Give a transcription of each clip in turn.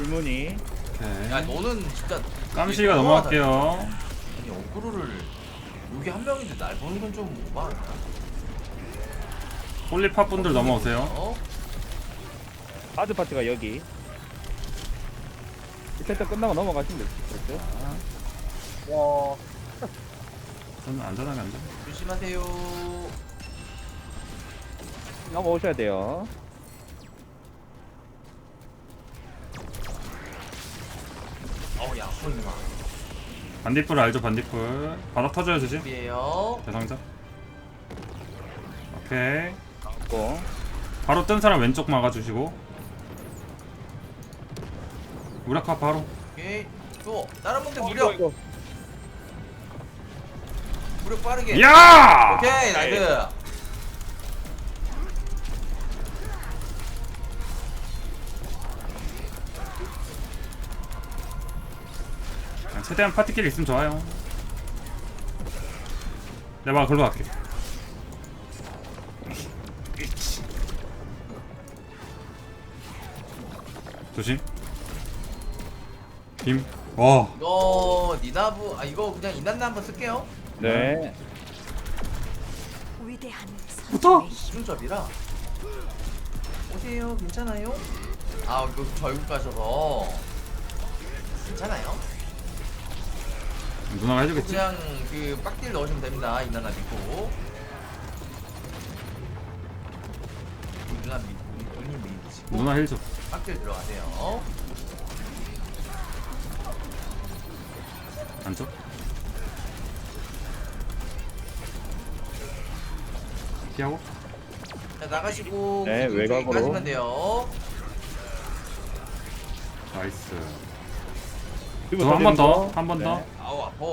불문이. 오케이. 야 너는 진짜 깜시가 넘어갈게요. 아니 어그로를 여기 한 명인데 날 보는 건 좀 오바한다 홀리팝 분들 넘어오세요. 어? 하드 파티가 여기. 이 세트 끝나고 넘어가시면 될 듯. 와. 저는 안전하게 앉아. 조심하세요 넘어오셔야 돼요. 홀리마 반딧불 알죠 반딧불. 바닥 터져요 조심. 준비해요 대상자. 오케이. 고. 바로 뜬 사람 왼쪽 막아주시고. 우라카 바로. 오케이 또 다른 분들 무력. 무력 빠르게 야! 오케이 나이스 최대한 파티끼리 있으면 좋아요. 내가 걸로 갈게. 조심. 김. 와. 이거 니나부 아 이거 그냥 이난나 한번 쓸게요 네. 위대한 붙어! 수준접이라 오세요 괜찮아요? 아 이거 결국 가셔서 괜찮아요? 누나가 해주겠지. 그냥 그 빡딜 넣으시면 됩니다 이난나 믿고 누나 믿고 누님 믿으시고 누나 힐 줘. 빡딜 들어가세요 안쪽. 피하고. 자 나가시고 네, 그 외곽으로. 가시면 돼요 나이스. 그리고 저한번 더. 되는 거. 한번 더. 네. 아우 아파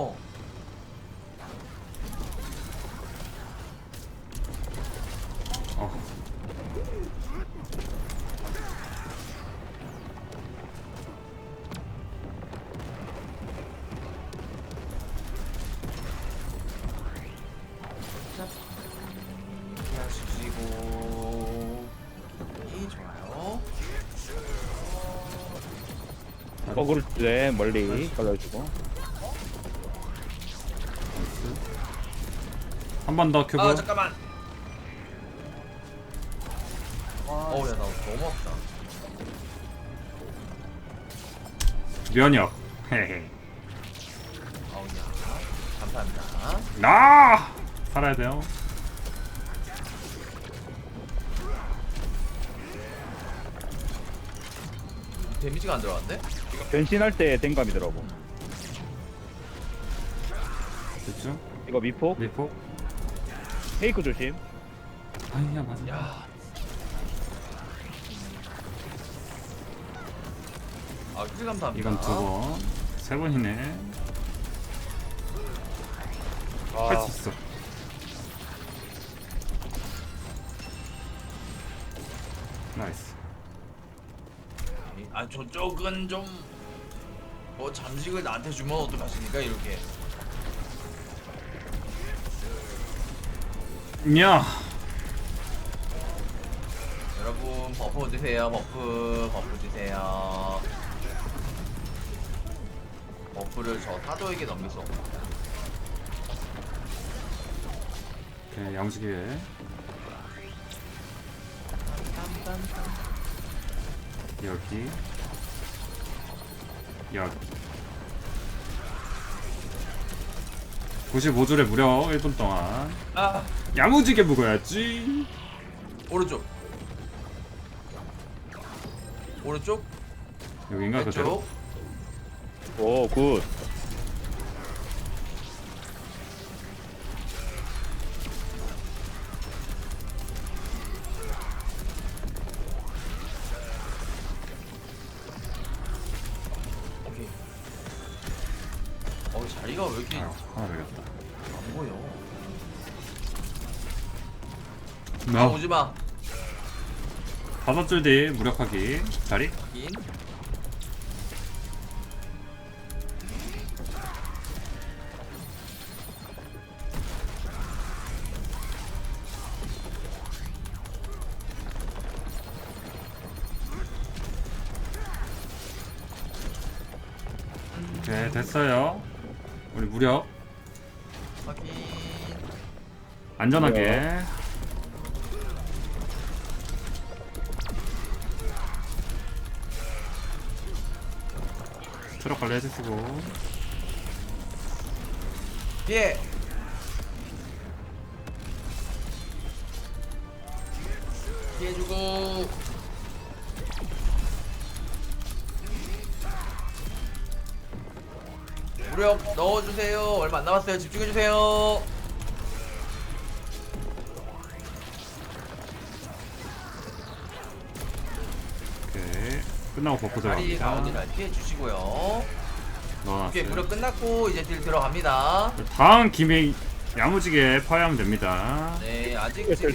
거꾸로 네 멀리 걸려주고. 한 번 더 큐브. 아 잠깐만 어우 야 나 너무 아프다 면역. 헤헤. 아우 야 감사합니다 나 살아야 돼요. 데미지가 안 들어갔네? 변신할 때 댕감이더라고. 됐죠? 이거 미포. 리포. 페이크 조심. 아니야 맞아. 야 아, 킬 감사합니다. 이건 두 번. 세 번이네. 아, 할수 있어. 나이스. 아, 저쪽은 좀, 뭐, 잠식을 나한테 주면 어떡하십니까, 이렇게. 야. 여러분, 버프 드세요, 버프, 버프 드세요. 버프를 저 사도에게 넘길 수 없다. 오케이 양식에 여기. 여기 95줄에 무려 1분 동안. 아, 야무지게 묵어야지. 오른쪽. 오른쪽, 여긴가 그대로? 왼쪽. 오 굿. 어, 자리가 왜 이렇게 아유 하나 되겠다 안 보여? 아, 나 오지 마. 다섯 줄 뒤 무력하기 자리 인. 오케이 됐어요 우리 무력 확인. 안전하게 트럭 관리 해주시고 예. 피해주고. 무력 넣어주세요. 얼마 안 남았어요. 집중해주세요. 오케이 끝나고 버프 들어갑니다 잘 피해주시고요. 넣어놨어요 무력 끝났고 이제 딜 들어갑니다. 다음 김에 야무지게 파괴하면 됩니다 네 아직. 지금.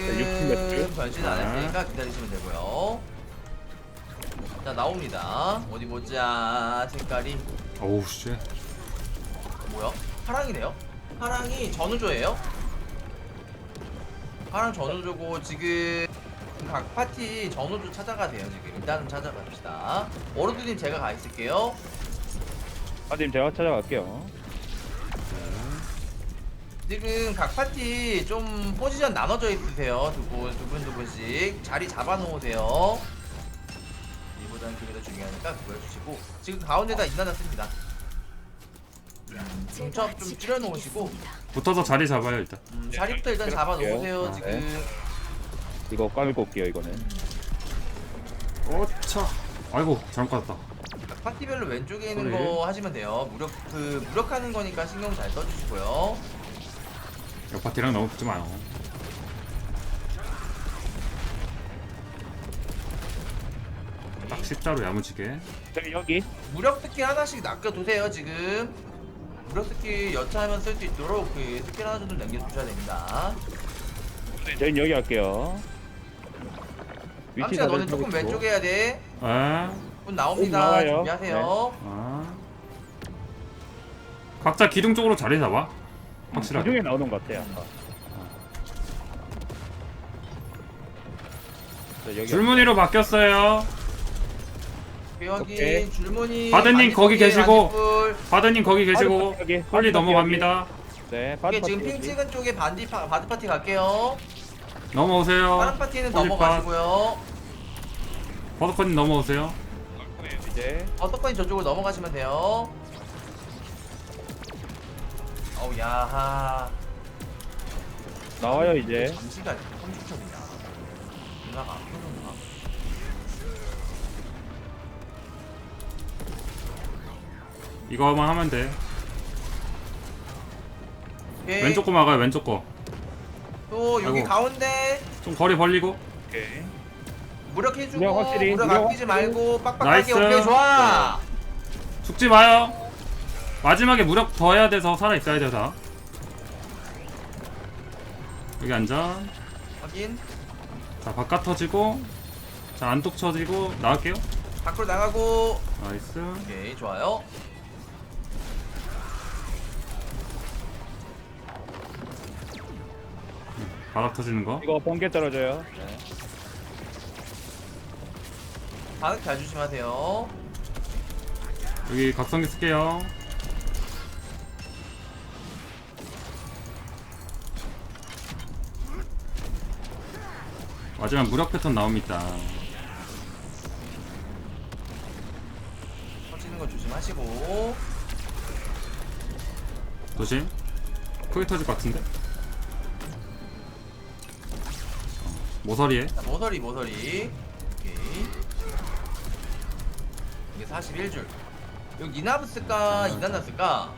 변신 안 네. 했으니까 기다리시면 되고요. 자 나옵니다. 어디 보자 색깔이 어우 씨 뭐야? 파랑이네요? 파랑이 전우조예요? 파랑 전우조고 지금 각 파티 전우조 찾아가세요 지금 일단은 찾아갑시다 워로드님 제가 가 있을게요 아님 제가 찾아갈게요. 지금 각 파티 좀 포지션 나눠져 있으세요 두 분 두 분 두 분씩 자리 잡아 놓으세요 이보다는 그게 더 중요하니까 그거 해주시고 지금 가운데다 인나놨습니다 중첩 좀 줄여놓으시고 붙어서 자리 잡아요 일단 음, 자리부터 일단 잡아 놓으세요 아, 지금 네. 이거 깔고 올게요 이거는. 어차 아이고 잘못 갔다 파티별로 왼쪽에 있는 소리. 거 하시면 돼요. 무력 그 무력하는 거니까 신경 잘 써주시고요. 옆 파티랑 너무 붙지 마요 딱 십자로 야무지게 저기 여기. 무력 스킬 하나씩 낚여두세요 지금. 무력 스킬 여차하면 쓸 수 있도록 그 스킬 하나 정도 남겨주셔야 됩니다. 저희 여기 할게요. 깜치야 너는 조금. 왼쪽에 해야 돼. 에? 분 나옵니다. 나와요. 준비하세요. 아. 각자 기둥 쪽으로 자리 잡아 그 확실하게 중에 나오는 것 같아요. 아까. 자, 여기 줄무늬로 바뀌었어요 오케이. 줄무늬. 바드님 거기 계시고. 바드님 거기 계시고 여기, 빨리 넘어갑니다 네, 지금 핑. 찍은 쪽에 반디 파, 바드 파티 갈게요. 넘어오세요 다른 파티는 홀리팟. 넘어가시고요. 버섯커님 넘어오세요 이제 어떡하니 저쪽으로 넘어가시면 돼요. 어우 야하. 나와요 이제. 잠시가 30초이냐. 누나가 안 켜놓나? 이거만 하면 돼 오케이. 왼쪽 거 막아요 왼쪽 거좀 또 여기 아이고. 가운데 거리 벌리고 오케이. 무력 해주고 무력 확실히, 무력 무력 아끼지 확실히. 말고 빡빡하게 나이스. 오케이 좋아. 죽지 마요 마지막에 무력 더 해야 돼서 살아있어야 돼서 여기 안전 확인. 자 바깥 터지고 자 안쪽 터지고 나갈게요 밖으로 나가고. 나이스 오케이 좋아요. 바닥 터지는 거 이거 번개 떨어져요. 네. 반응 잘 조심하세요. 여기 각성기 쓸게요 마지막 무력 패턴 나옵니다 터지는 거 조심하시고. 조심 크게 터질 것 같은데 모서리에? 자, 모서리 모서리. 오케이. 이게 41줄. 여기 이나브 쓸까 이나나 쓸까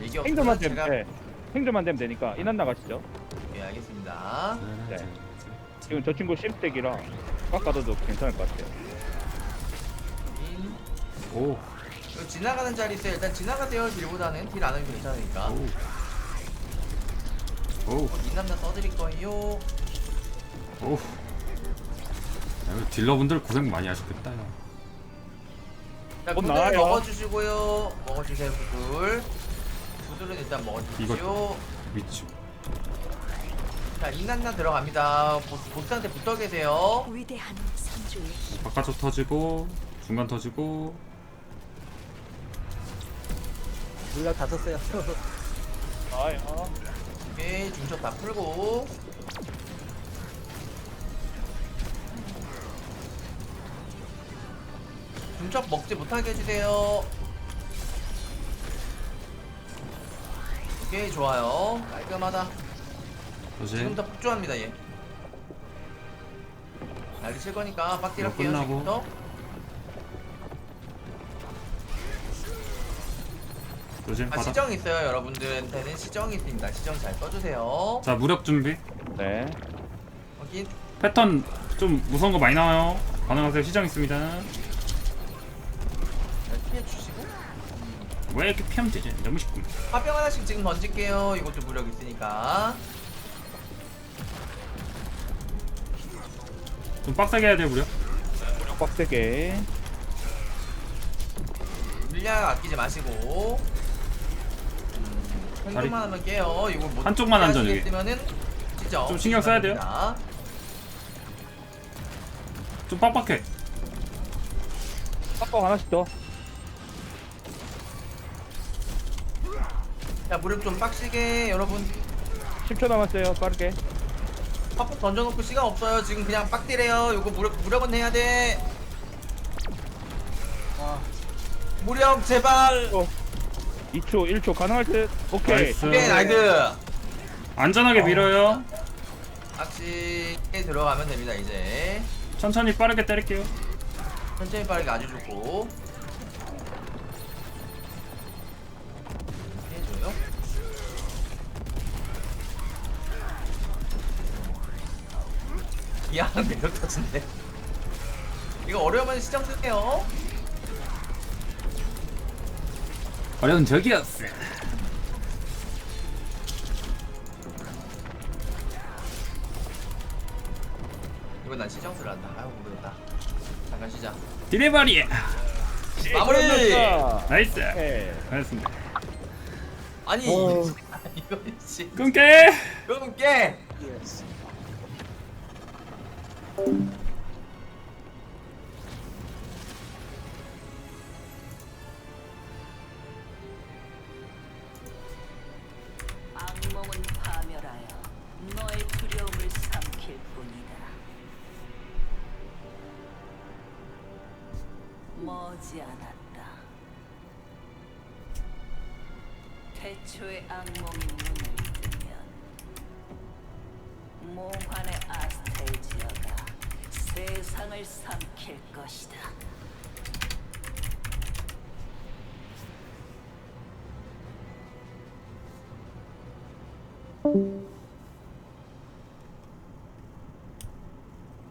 얘기 없으면 행정만 되면 제가 돼. 행정만 되면 되니까 이난 나가시죠. 예 알겠습니다. 네. 지금 저 친구 심스택이라 깎아도 괜찮을 것 같아요. 인. 오, 이거 지나가는 자리 있어요. 일단 지나가세요. 딜보다는 딜안 하면 괜찮으니까. 오, 오, 이남나 써드릴 거예요 오. 야, 이거 딜러분들 고생 많이 하셨겠다. 야. 자곧 나와요. 먹어주시고요 먹어주세요 구들 구들은 일단 먹어주십시오 미치. 자 이난나 들어갑니다 보스, 보스한테 붙어 계세요 위대한 선조의 힘 바깥쪽 터지고 중간 터지고 물약 다 썼어요. 아야. 오케이 중첩 다 풀고. 중첩 먹지 못하게 해주세요. 오케이 좋아요. 깔끔하다. 조심. 지금부터 폭주합니다 얘. 날리 칠 거니까 빡딜 이거 할게요 끝나고. 지금부터 조심. 아 바닥. 시정 있어요 여러분들한테는 시정이 있습니다 시정 잘 써주세요 자 무력 준비. 네. 확인 패턴 좀 무서운 거 많이 나와요. 가능하세요. 시정 있습니다. 잘 피해주시고 왜 이렇게 피하면 되지? 너무 쉽군. 화병 하나씩 지금 던질게요 이것도 무력 있으니까 좀 빡세게 해야 돼 무력. 빡세게. 물량 아끼지 마시고 음, 한쪽만 하면 깨요 이거 못 한쪽만 안전, 여기. 하시겠으면은 시정 좀 신경 써야 돼요. 됩니다. 좀 빡빡해. 빡빡 하나씩 더. 자 무력 좀 빡시게 여러분 10초 남았어요. 빠르게. 팝폭 던져놓고 시간 없어요 지금 그냥 빡디래요 이거 무력 무력은 해야 돼 와, 무력 제발 2초, 1초 가능할 듯. 오케이. 나이스. 오케이 나이스 안전하게 밀어요. 악시에 들어가면 됩니다 이제 천천히 빠르게 때릴게요. 천천히 빠르게 아주 좋고 해줘요 이야 매력 터진데 이거 어려우면 시정 쓸게요 어려운 적이었어. 이건 난 시정 쓸란다 아유 모르겠다 잠깐 쉬자 디레버리. 마무리. 나이스. 오케이. 알겠습니다. 아니 어. 이거 씨 끊게. 깨 태초의 악몽이 눈을 뜨면 몽환의 아스텔지어가 세상을 삼킬 것이다.